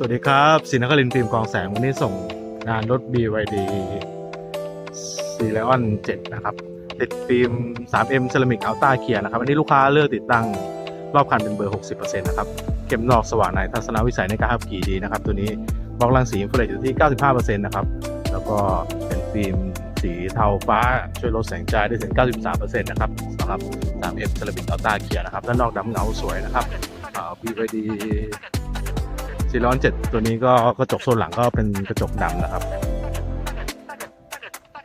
สวัสดีครับสินครินฟิล์มกองแสงวันนี้ส่งงานรถ BYD c l e o n 7นะครับ ติดฟิล์ม 3M เซรามิกอัลต้าเคลียร์นะครับ อันนี้ลูกค้าเลือกติดตั้งรอบคันเป็นเบอร์ 60%นะครับเข้มนอกสว่างในทัศนวิสัยในการขับขี่ดีนะครับ ตัวนี้บล็อกรังสีอินฟราเรดอยู่ที่ 95%นะครับ แล้วก็เป็นฟิล์มสีเทาฟ้าช่วยลดแสงจ้าได้ถึง 93%นะครับสำหรับ 3M เซรามิกอัลต้าเคลียร์นะครับด้านนอกดำเงาสวยนะครับ BYD ซีร้อนเจ็ดตัวนี้ก็กระจกโซนหลังก็เป็นกระจกดำนะครับ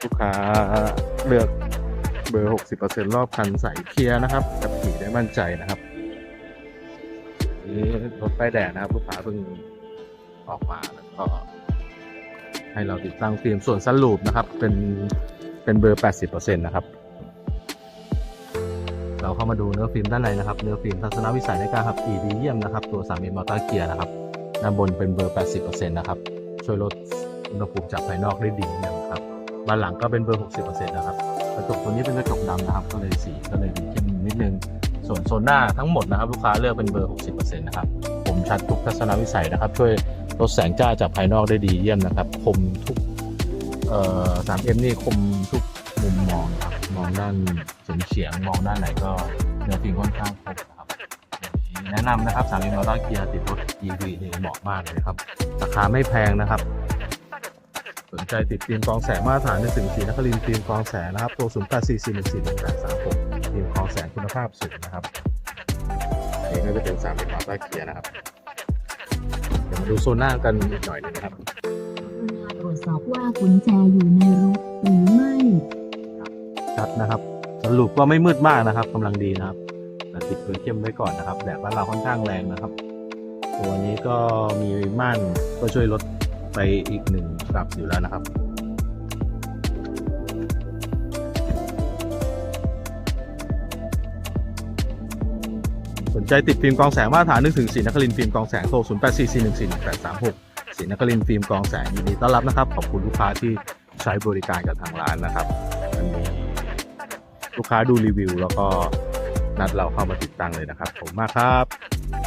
ลูกค้าเลือกเบอร์ 60%รอบคันใสเคลียร์นะครับขับขี่ได้มั่นใจนะครับนี่รถป้ายแดงนะครับ ลูกค้าเพิ่งออกมาแล้วก็ ให้เราติดตั้งฟิล์มส่วนสลูปนะครับ เป็นเป็นเบอร์ 80%นะครับเราเข้ามาดูเนื้อฟิล์มด้านในนะครับ เนื้อฟิล์มทัศนวิสัยในการขับขี่ดีเยี่ยมนะครับ ตัว3 m มอเตอร์เกียร์นะครับ ด้านบนเป็นเบอร์ 80%นะครับ ช่วยลดอุณหภูมิจากภายนอกได้ดีนะครับด้านหลังก็เป็นเบอร์ 60%นะครับ กระจกตัวนี้เป็นกระจกดำนะครับ ก็เลยสีก็เลยดีเข้มนิดนึง ส่วนโซนหน้าทั้งหมดนะครับ ลูกค้าเลือกเป็นเบอร์ 60%นะครับ ผมชัดทุกทัศนวิสัยนะครับ ช่วยลดแสงจ้าจากภายนอกได้ดีเยี่ยมนะครับ คมทุกเอ่อ 3M นี่คมทุกมุมมองครับมองด้านเฉียงเฉียงมองด้านไหนก็เนื้อฟิล์มค่อนข้างคมนะครับแนะนำนะครับสามีมอเตอร์เกียร์ติดรถ EV นี่เหมาะมากเลยครับ ราคาไม่แพงนะครับ สนใจติดฟิล์มกรองแสงมาตรฐานในสิ่งสีนครินทร์ฟิล์มกรองแสงนะครับ ตัว0 8 4 4 1 4 1 8 3 6ฟิล์มกรองแสงคุณภาพสูงนะครับอันนี้ก็จะเป็นสามเป็นมอเตอร์เกียร์นะครับ เดี๋ยวมาดูโซนหน้ากันอีกหน่อยหนึงนะครับตรวจสอบว่ากุญแจอยู่ในรถหรือไม่ชัดนะครับ สรุปก็ไม่มืดมากนะครับกำลังดีนะครับแต่ติดเบอร์เข้มไว้ก่อนนะครับแดดบ้านเราค่อนข้างแรงนะครับ ตัวนี้ก็มีม่านก็ช่วยลดไปอีกหนึ่งระดับอยู่แล้วนะครับสนใจติดฟิล์มกองแสงมาตรฐานนึกถึงสีนครินฟิล์มกองแสงโทร 0 8 4 4 1 4 1 8 3 6สีนครินฟิล์มกองแสงยินดีต้อนรับนะครับ ขอบคุณลูกค้าที่ใช้บริการกับทางร้านนะครับมันมีลูกค้าดูรีวิว แล้วก็นัดเราเข้ามาติดตั้งเลยนะครับ ผมมากครับ